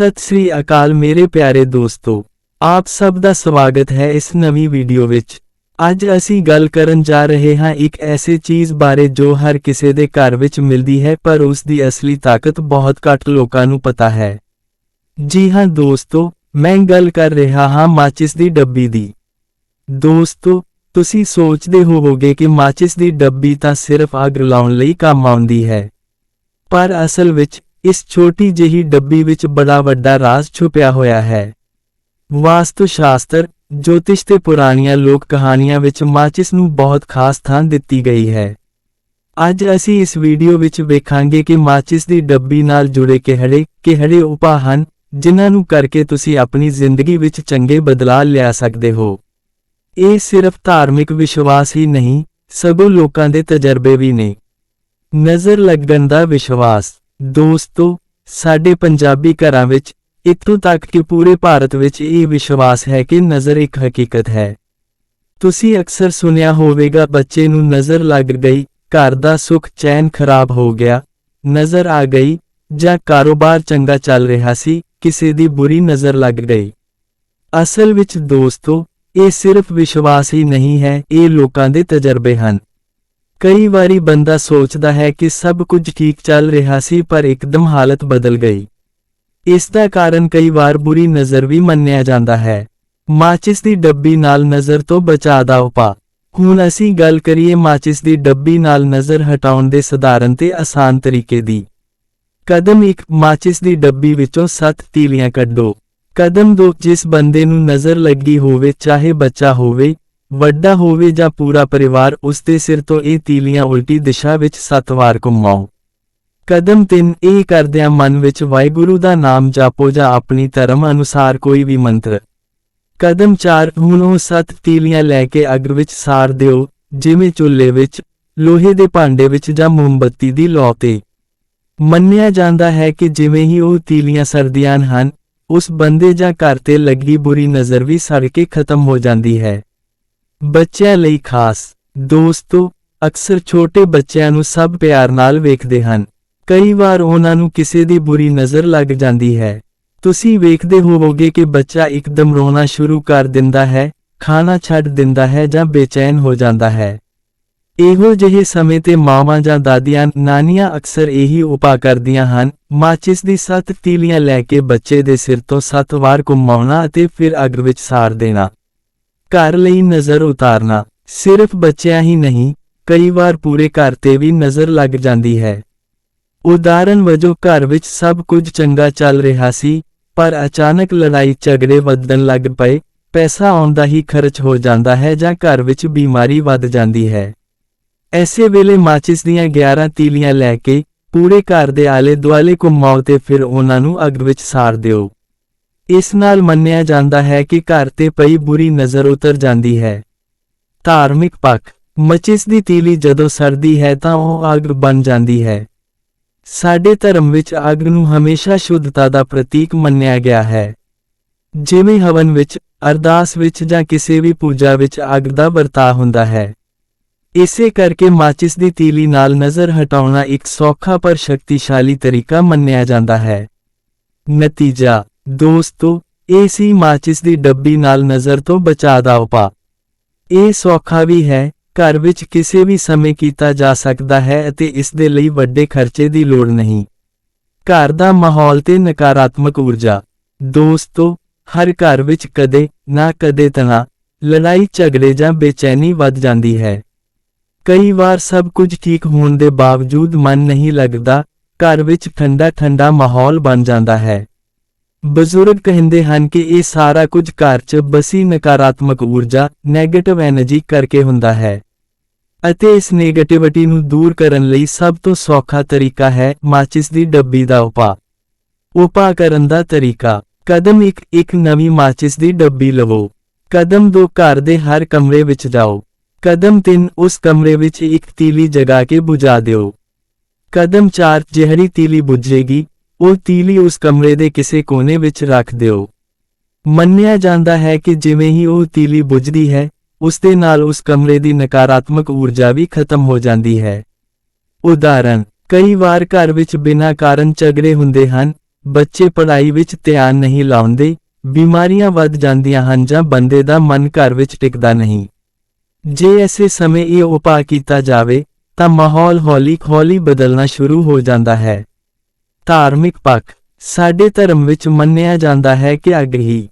ਸਤਿ ਸ੍ਰੀ ਅਕਾਲ ਮੇਰੇ ਪਿਆਰੇ ਦੋਸਤੋ। ਆਪ ਸਭ ਦਾ ਸਵਾਗਤ ਹੈ ਇਸ ਨਵੀਂ ਵੀਡੀਓ ਵਿੱਚ। ਅੱਜ ਅਸੀਂ ਗੱਲ ਕਰਨ ਜਾ ਰਹੇ ਹਾਂ ਇੱਕ ਐਸੇ ਚੀਜ਼ ਬਾਰੇ ਜੋ ਹਰ ਕਿਸੇ ਦੇ ਘਰ ਵਿੱਚ ਮਿਲਦੀ ਹੈ ਪਰ ਉਸ ਦੀ ਅਸਲੀ ਤਾਕਤ ਬਹੁਤ ਘੱਟ ਲੋਕਾਂ ਨੂੰ ਪਤਾ ਹੈ। ਜੀ ਹਾਂ ਦੋਸਤੋ, ਮੈਂ ਗੱਲ ਕਰ ਰਿਹਾ ਹਾਂ ਮਾਚਿਸ ਦੀ ਡੱਬੀ ਦੀ। ਦੋਸਤੋ, ਤੁਸੀਂ ਸੋਚਦੇ ਹੋਵੋਗੇ ਕਿ ਮਾਚਿਸ ਦੀ ਡੱਬੀ ਤਾਂ ਸਿਰਫ ਅੱਗ ਲਾਉਣ ਲਈ ਕੰਮ ਆਉਂਦੀ ਹੈ। ਪਰ ਅਸਲ ਵਿੱਚ ਇਸ ਛੋਟੀ ਜਿਹੀ ਡੱਬੀ ਵਿੱਚ ਬੜਾ ਵੱਡਾ ਰਾਜ਼ ਛੁਪਿਆ ਹੋਇਆ ਹੈ। ਵਾਸਤੂ ਸ਼ਾਸਤਰ ਜੋਤਿਸ਼ ਤੇ ਪੁਰਾਣੀਆਂ ਲੋਕ ਕਹਾਣੀਆਂ ਵਿੱਚ ਮਾਚਿਸ ਨੂੰ ਬਹੁਤ ਖਾਸ ਥਾਂ ਦਿੱਤੀ ਗਈ ਹੈ। ਅੱਜ ਅਸੀਂ ਇਸ ਵੀਡੀਓ ਵਿੱਚ ਵੇਖਾਂਗੇ ਕਿ ਮਾਚਿਸ ਦੀ ਡੱਬੀ ਨਾਲ ਜੁੜੇ ਕਿਹੜੇ ਕਿਹੜੇ ਉਪਾਅ ਹਨ, ਜਿਨ੍ਹਾਂ ਨੂੰ ਕਰਕੇ ਤੁਸੀਂ ਆਪਣੀ ਜ਼ਿੰਦਗੀ ਵਿੱਚ ਚੰਗੇ ਬਦਲਾਅ ਲਿਆ ਸਕਦੇ ਹੋ। ਇਹ ਸਿਰਫ ਧਾਰਮਿਕ ਵਿਸ਼ਵਾਸ ਹੀ ਨਹੀਂ ਸਗੋਂ ਲੋਕਾਂ ਦੇ ਤਜਰਬੇ ਵੀ ਨੇ। ਨਜ਼ਰ ਲੱਗਣ ਦਾ ਵਿਸ਼ਵਾਸ। ਦੋਸਤੋ, ਸਾਡੇ ਪੰਜਾਬੀ ਘਰਾਂ ਵਿੱਚ ਇੱਥੋਂ ਤੱਕ ਕਿ ਪੂਰੇ ਭਾਰਤ ਵਿੱਚ ਇਹ ਵਿਸ਼ਵਾਸ ਹੈ ਕਿ ਨਜ਼ਰ ਇੱਕ ਹਕੀਕਤ ਹੈ। ਤੁਸੀਂ ਅਕਸਰ ਸੁਨਿਆ ਹੋਵੇਗਾ, ਬੱਚੇ ਨੂੰ ਨਜ਼ਰ ਲੱਗ ਗਈ, ਘਰ ਦਾ ਸੁੱਖ ਚੈਨ ਖਰਾਬ ਹੋ ਗਿਆ, ਨਜ਼ਰ ਆ ਗਈ, ਜਾਂ ਕਾਰੋਬਾਰ ਚੰਗਾ ਚੱਲ ਰਿਹਾ ਸੀ, ਕਿਸੇ ਦੀ ਬੁਰੀ ਨਜ਼ਰ ਲੱਗ ਗਈ। ਅਸਲ ਵਿੱਚ ਦੋਸਤੋ, ਇਹ ਸਿਰਫ ਵਿਸ਼ਵਾਸ ਹੀ ਨਹੀਂ ਹੈ, ਇਹ ਲੋਕਾਂ ਦੇ ਤਜਰਬੇ ਹਨ। ਕਈ ਵਾਰੀ ਬੰਦਾ ਸੋਚਦਾ ਹੈ ਕਿ ਸਭ ਕੁਝ ਠੀਕ ਚੱਲ ਰਿਹਾ ਸੀ ਪਰ ਇੱਕਦਮ ਹਾਲਤ ਬਦਲ ਗਈ। ਇਸ ਦਾ ਕਾਰਨ ਕਈ ਵਾਰ ਬੁਰੀ ਨਜ਼ਰ ਵੀ ਮੰਨਿਆ ਜਾਂਦਾ ਹੈ। ਮਾਚਿਸ ਦੀ ਡੱਬੀ ਨਾਲ ਨਜ਼ਰ ਤੋਂ ਬਚਾਅ ਦਾ ਉਪਾਅ ਹੁਣ ਅਸੀਂ ਗੱਲ ਕਰੀਏ ਮਾਚਿਸ ਦੀ ਡੱਬੀ ਨਾਲ ਨਜ਼ਰ ਹਟਾਉਣ ਦੇ ਸਧਾਰਨ ਤੇ ਆਸਾਨ ਤਰੀਕੇ ਦੀ। ਕਦਮ 1 ਮਾਚਿਸ ਦੀ ਡੱਬੀ ਵਿੱਚੋਂ 7 ਤੀਲੀਆਂ ਕੱਢੋ। ਕਦਮ 2 ਜਿਸ ਬੰਦੇ ਨੂੰ ਨਜ਼ਰ ਲੱਗੀ ਹੋਵੇ, ਚਾਹੇ ਬੱਚਾ ਹੋਵੇ ਵੱਡਾ ਹੋਵੇ ਜਾਂ ਪੂਰਾ ਪਰਿਵਾਰ ਉਸ ਦੇ ਸਿਰ ਤੋਂ ਇਹ ਤੀਲੀਆਂ ਉਲਟੀ ਦਿਸ਼ਾ ਵਿੱਚ ਸੱਤ ਵਾਰ ਘੁੰਮਾਓ। ਕਦਮ 3 ਇਹ ਕਰਦਿਆਂ ਮਨ ਵਿੱਚ ਵਾਹਿਗੁਰੂ ਦਾ ਨਾਮ ਜਾਪੋ ਜਾਂ ਆਪਣੀ ਧਰਮ ਅਨੁਸਾਰ ਕੋਈ ਵੀ ਮੰਤਰ। ਕਦਮ 4 ਹੁਣ ਉਹ ਸੱਤ ਤੀਲੀਆਂ ਲੈ ਕੇ ਅੱਗ ਵਿੱਚ ਸਾੜ ਦਿਓ, ਜਿਵੇਂ ਚੁੱਲ੍ਹੇ ਵਿੱਚ, ਲੋਹੇ ਦੇ ਭਾਂਡੇ ਵਿੱਚ ਜਾਂ ਮੋਮਬੱਤੀ ਦੀ ਲੌ ਤੇ। ਮੰਨਿਆ ਜਾਂਦਾ ਹੈ ਕਿ ਜਿਵੇਂ ਹੀ ਉਹ ਤੀਲੀਆਂ ਸਰਦੀਆਂ ਹਨ, ਉਸ ਬੰਦੇ ਜਾਂ ਘਰ ਤੇ ਲੱਗੀ ਬੁਰੀ ਨਜ਼ਰ ਵੀ ਸੜ ਕੇ ਖਤਮ ਹੋ ਜਾਂਦੀ ਹੈ। ਬੱਚਿਆਂ ਲਈ ਖਾਸ। ਦੋਸਤੋ, ਅਕਸਰ ਛੋਟੇ ਬੱਚਿਆਂ ਨੂੰ ਸਭ ਪਿਆਰ ਨਾਲ ਵੇਖਦੇ ਹਨ। ਕਈ ਵਾਰ ਉਹਨਾਂ ਨੂੰ ਕਿਸੇ ਦੀ ਬੁਰੀ ਨਜ਼ਰ ਲੱਗ ਜਾਂਦੀ ਹੈ। ਤੁਸੀਂ ਵੇਖਦੇ ਹੋਵੋਗੇ ਕਿ ਬੱਚਾ ਇੱਕਦਮ ਰੋਣਾ ਸ਼ੁਰੂ ਕਰ ਦਿੰਦਾ ਹੈ, ਖਾਣਾ ਛੱਡ ਦਿੰਦਾ ਹੈ ਜਾਂ ਬੇਚੈਨ ਹੋ ਜਾਂਦਾ ਹੈ। ਇਹੋ ਜਿਹੇ ਸਮੇਂ ਤੇ ਮਾਵਾਂ ਜਾਂ ਦਾਦੀਆਂ, ਨਾਨੀਆਂ ਅਕਸਰ ਇਹੀ ਉਪਾਅ ਕਰਦੀਆਂ ਹਨ। ਮਾਚਿਸ ਦੀ ਸੱਤ ਤੀਲੀਆਂ ਲੈ ਕੇ ਬੱਚੇ ਦੇ ਸਿਰ ਤੋਂ ਸੱਤ ਵਾਰ ਘੁੰਮਾਉਣਾ ਅਤੇ ਫਿਰ ਅੱਗ ਵਿੱਚ ਸਾੜ ਦੇਣਾ। ਘਰ ਲਈ ਨਜ਼ਰ ਉਤਾਰਨਾ। ਸਿਰਫ ਬੱਚਿਆਂ ਹੀ ਨਹੀਂ, ਕਈ ਵਾਰ ਪੂਰੇ ਘਰ ਤੇ ਵੀ ਨਜ਼ਰ ਲੱਗ ਜਾਂਦੀ ਹੈ। ਉਦਾਹਰਨ ਵਜੋਂ ਘਰ ਵਿੱਚ ਸਭ ਕੁਝ ਚੰਗਾ ਚੱਲ ਰਿਹਾ ਸੀ, ਪਰ ਅਚਾਨਕ ਲੜਾਈ ਝਗੜੇ ਵੱਧਣ ਲੱਗ ਪਏ, ਪੈਸਾ ਆਉਂਦਾ ਹੀ ਖਰਚ ਹੋ ਜਾਂਦਾ ਹੈ ਜਾਂ ਘਰ ਵਿੱਚ ਬਿਮਾਰੀ ਵੱਧ ਜਾਂਦੀ ਹੈ। ਐਸੇ ਵੇਲੇ ਮਾਚਿਸ ਦੀਆਂ 11 ਤੀਲੀਆਂ ਲੈ ਕੇ ਪੂਰੇ ਘਰ ਦੇ ਆਲੇ ਦੁਆਲੇ ਘੁੰਮਾਓ ਤੇ ਫਿਰ ਉਹਨਾਂ ਨੂੰ ਅੱਗ ਵਿੱਚ ਸਾੜ ਦਿਓ। ਇਸ ਨਾਲ ਮੰਨਿਆ ਜਾਂਦਾ ਹੈ ਕਿ ਘਰ ਤੇ ਪਈ ਬੁਰੀ ਨਜ਼ਰ ਉਤਰ ਜਾਂਦੀ ਹੈ। ਧਾਰਮਿਕ ਪੱਖ, ਮਚਿਸ ਦੀ ਤੀਲੀ ਜਦੋਂ ਸਰਦੀ ਹੈ ਤਾਂ ਉਹ ਅੱਗ ਬਣ ਜਾਂਦੀ ਹੈ। ਸਾਡੇ ਧਰਮ ਵਿੱਚ ਅੱਗ ਨੂੰ ਹਮੇਸ਼ਾ ਸ਼ੁੱਧਤਾ ਦਾ ਪ੍ਰਤੀਕ ਮੰਨਿਆ ਗਿਆ ਹੈ। ਜਿਵੇਂ ਹਵਨ ਵਿੱਚ, ਅਰਦਾਸ ਵਿੱਚ ਜਾਂ ਕਿਸੇ ਵੀ ਪੂਜਾ ਵਿੱਚ ਅੱਗ ਦਾ ਵਰਤਾਅ ਹੁੰਦਾ ਹੈ। ਇਸੇ ਕਰਕੇ ਮਾਚਿਸ ਦੀ ਤੀਲੀ ਨਾਲ ਨਜ਼ਰ ਹਟਾਉਣਾ ਇੱਕ ਸੌਖਾ ਪਰ ਸ਼ਕਤੀਸ਼ਾਲੀ ਤਰੀਕਾ ਮੰਨਿਆ ਜਾਂਦਾ ਹੈ। ਨਤੀਜਾ ਦੋਸਤੋ, ਇਹ ਸੀ ਮਾਚਿਸ ਦੀ ਡੱਬੀ ਨਾਲ ਨਜ਼ਰ ਤੋਂ ਬਚਾ ਦਾ ਉਪਾਅ। ਇਹ ਸੌਖਾ ਵੀ ਹੈ, ਘਰ ਵਿੱਚ ਕਿਸੇ ਵੀ ਸਮੇਂ ਕੀਤਾ ਜਾ ਸਕਦਾ ਹੈ ਅਤੇ ਇਸ ਦੇ ਲਈ ਵੱਡੇ ਖਰਚੇ ਦੀ ਲੋੜ ਨਹੀਂ। ਘਰ ਦਾ ਮਾਹੌਲ ਤੇ ਨਕਾਰਾਤਮਕ ਊਰਜਾ। ਦੋਸਤੋ, ਹਰ ਘਰ ਵਿੱਚ ਕਦੇ ਨਾ ਕਦੇ ਤਣਾਅ, ਲੜਾਈ, ਝਗੜੇ ਜਾਂ ਬੇਚੈਨੀ ਵੱਧ ਜਾਂਦੀ ਹੈ। ਕਈ ਵਾਰ ਸਭ ਕੁਝ ਠੀਕ ਹੋਣ ਦੇ ਬਾਵਜੂਦ ਮਨ ਨਹੀਂ ਲੱਗਦਾ, ਘਰ ਵਿੱਚ ਠੰਡਾ ਠੰਡਾ ਮਾਹੌਲ ਬਣ ਜਾਂਦਾ ਹੈ। ਬਜ਼ੁਰਗ ਕਹਿੰਦੇ ਹਨ ਕਿ ਇਹ ਸਾਰਾ ਕੁਝ ਘਰ 'ਚ ਬਸੀ ਨਕਾਰਾਤਮਕ ਊਰਜਾ ਨੈਗੇਟਿਵ એનર્ਜੀ ਕਰਕੇ ਹੁੰਦਾ ਹੈ। ਅਤੇ ਇਸ ਨੈਗੇਟਿਵਿਟੀ ਨੂੰ ਦੂਰ ਕਰਨ ਲਈ ਸਭ ਤੋਂ ਸੌਖਾ ਤਰੀਕਾ ਹੈ ਮਾਚਿਸ ਦੀ ਡੱਬੀ ਦਾ ਉਪਾ। ਉਪਾ ਕਰਨ ਦਾ ਤਰੀਕਾ। ਕਦਮ ਇੱਕ ਇੱਕ ਨਵੀਂ ਮਾਚਿਸ ਦੀ ਡੱਬੀ ਲਵੋ। ਕਦਮ ਦੋ, ਘਰ ਦੇ ਹਰ ਕਮਰੇ ਵਿੱਚ ਜਾਓ। ਕਦਮ ਤਿੰਨ, ਉਸ ਕਮਰੇ ਵਿੱਚ ਇੱਕ ਤੀਲੀ ਜਗਾ ਕੇ ਬੁਝਾ ਦਿਓ। ਕਦਮ ਚਾਰ ਜਿਹੜੀ ਤੀਲੀ ਬੁਝੇਗੀ। ਉਹ ਤੀਲੀ ਉਸ ਕਮਰੇ ਦੇ ਕਿਸੇ ਕੋਨੇ ਵਿੱਚ ਰੱਖ ਦਿਓ। ਮੰਨਿਆ ਜਾਂਦਾ ਹੈ ਕਿ ਜਿਵੇਂ ਹੀ ਉਹ ਤੀਲੀ ਬੁਝਦੀ ਹੈ, ਉਸ ਦੇ ਨਾਲ ਉਸ ਕਮਰੇ ਦੀ ਨਕਾਰਾਤਮਕ ਊਰਜਾ ਵੀ ਖਤਮ ਹੋ ਜਾਂਦੀ ਹੈ। ਉਦਾਹਰਨ, ਕਈ ਵਾਰ ਘਰ ਵਿੱਚ ਬਿਨਾਂ ਕਾਰਨ ਝਗੜੇ ਹੁੰਦੇ ਹਨ, ਬੱਚੇ ਪੜ੍ਹਾਈ ਵਿੱਚ ਧਿਆਨ ਨਹੀਂ ਲਾਉਂਦੇ, ਬਿਮਾਰੀਆਂ ਵੱਧ ਜਾਂਦੀਆਂ ਹਨ ਜਾਂ ਬੰਦੇ ਦਾ ਮਨ ਘਰ ਵਿੱਚ ਟਿਕਦਾ ਨਹੀਂ। ਜੇ ਐਸੇ ਸਮੇਂ ਇਹ ਉਪਾਅ ਕੀਤਾ ਜਾਵੇ, ਤਾਂ ਮਾਹੌਲ ਹੌਲੀ-ਹੌਲੀ ਬਦਲਣਾ ਸ਼ੁਰੂ ਹੋ ਜਾਂਦਾ ਹੈ। ਧਾਰਮਿਕ ਪੱਖ ਸਾਡੇ ਧਰਮ ਵਿੱਚ ਮੰਨਿਆ ਜਾਂਦਾ ਹੈ ਕਿ ਅੱਗ ਹੀ